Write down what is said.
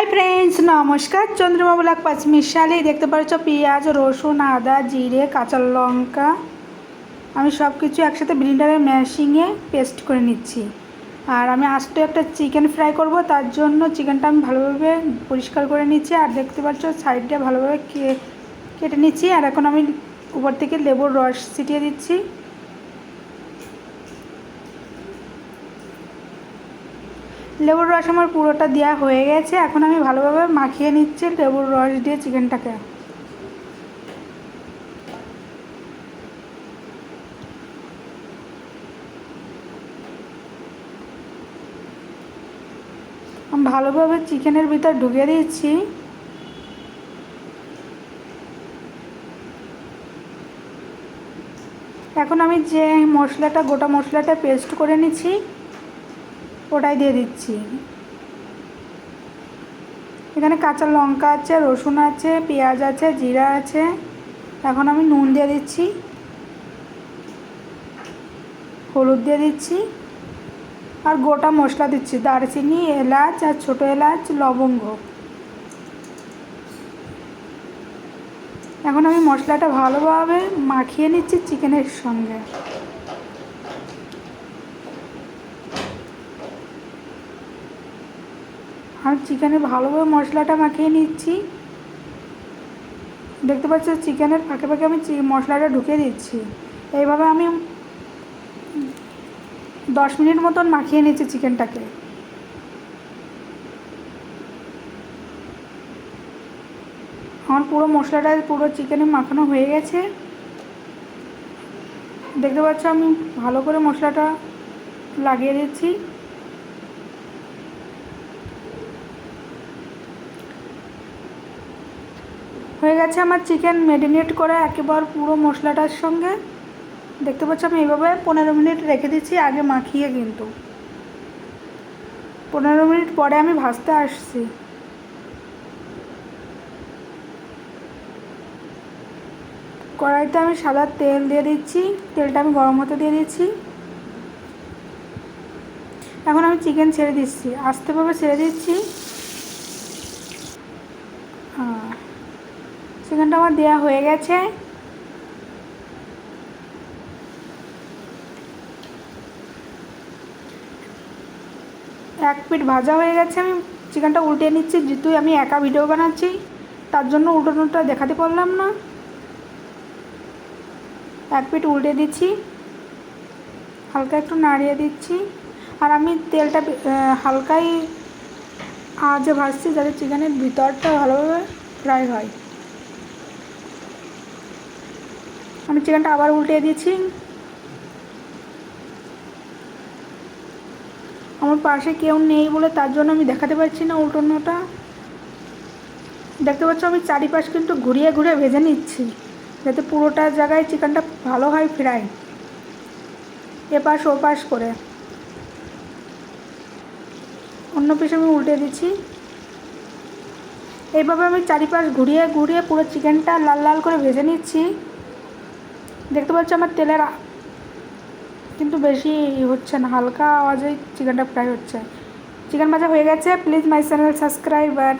Hi friends নমস্কার। চন্দ্রমা black পাঁচমিশালি দেখতে পাচ্ছ পেঁয়াজ, রসুন, আদা, জিরে, কাঁচা লঙ্কা। আমি সব কিছু একসাথে ব্লিন্ডারে ম্যাশিংয়ে পেস্ট করে নিচ্ছি। আর আমি আস্ত একটা চিকেন ফ্রাই করব, তার জন্য চিকেনটা আমি ভালোভাবে পরিষ্কার করে নিচ্ছি। আর দেখতে পাচ্ছ সাইডটা ভালোভাবে কেটে নিচ্ছি। আর এখন আমি উপর থেকে লেবুর রস ছিটিয়ে দিচ্ছি। লেবুর রস আমার পুরোটা দেওয়া হয়ে গেছে। এখন আমি ভালোভাবে মাখিয়ে নিচ্ছি লেবুর রস দিয়ে চিকেনটাকে। ভালোভাবে চিকেনের ভিতর ঢুকিয়ে দিচ্ছি। এখন আমি যে মশলাটা, গোটা মশলাটা পেস্ট করে নিচ্ছি। ওটাই দিয়ে দিচ্ছি। এখানে কাঁচা লঙ্কা আছে, রসুন আছে, পেঁয়াজ আছে, জিরা আছে। এখন আমি নুন দিয়ে দিচ্ছি। হলুদ দিয়ে দিচ্ছি। আর গোটা মশলা দিচ্ছি। দারচিনি, এলাচ আর ছোটো এলাচ, লবঙ্গ। এখন আমি মশলাটা ভালোভাবে মাখিয়ে নিচ্ছি চিকেনের সঙ্গে। আমি চিকেনে ভালোভাবে মশলাটা মাখিয়ে নিচ্ছি। দেখতে পাচ্ছ, চিকেনের ফাঁকে ফাঁকে আমি মশলাটা ঢুকিয়ে দিচ্ছি। এইভাবে আমি দশ মিনিট মতন মাখিয়ে নিচ্ছি চিকেনটাকে। আমার পুরো মশলাটা, পুরো চিকেনে মাখানো হয়ে গেছে। দেখতে পাচ্ছ, আমি ভালো করে মশলাটা লাগিয়ে দিচ্ছি। হয়ে গেছে আমার চিকেন ম্যারিনেট করে একেবারে পুরো মশলাটার সঙ্গে। দেখতে পাচ্ছ আমি এইভাবে পনেরো মিনিট রেখে দিচ্ছি, আগে মাখিয়ে কিন্তু। পনেরো মিনিট পরে আমি ভাজতে আসছি। কড়াইতে আমি সাদা তেল দিয়ে দিচ্ছি, তেলটা আমি গরম হতে দিয়ে দিচ্ছি। এখন আমি চিকেন ছেড়ে দিচ্ছি আস্তেভাবে ছেড়ে দিচ্ছি। চিকেনটা আমার দেওয়া হয়ে গেছে। এক পিঠ ভাজা হয়ে গেছে, আমি চিকেনটা উল্টে নিচ্ছি। যেহেতু আমি একা ভিডিও বানাচ্ছি। তার জন্য উল্টোনোটা দেখাতে পারলাম না। এক পিঠ উল্টে দিচ্ছি। হালকা একটু নাড়িয়ে দিচ্ছি। আর আমি তেলটা হালকাই আজে ভাজছি যাতে চিকেনের ভিতরটা ভালোভাবে ফ্রাই হয়। আমি চিকেনটা আবার উল্টে দিয়েছি। আমার পাশে কেউ নেই বলে তার জন্য আমি দেখাতে পারছি না উল্টোনোটা। দেখতে পাচ্ছ আমি চারিপাশ কিন্তু ঘুরিয়ে ঘুরিয়ে ভেজে নিচ্ছি, যাতে পুরোটা জায়গায় চিকেনটা ভালো হয় ফ্রাই। এপাশ ওপাশ করে। অন্য পিসে আমি উল্টে দিচ্ছি। এইভাবে আমি চারিপাশ ঘুরিয়ে ঘুরিয়ে পুরো চিকেনটা লাল লাল করে ভেজে নিচ্ছি। দেখতে পাচ্ছ আমার তেলের কিন্তু বেশি হচ্ছে না, হালকা আওয়াজে চিকেনটা ফ্রাই হচ্ছে। চিকেন ভাজা হয়ে গেছে প্লিজ মাই চ্যানেল সাবস্ক্রাইবার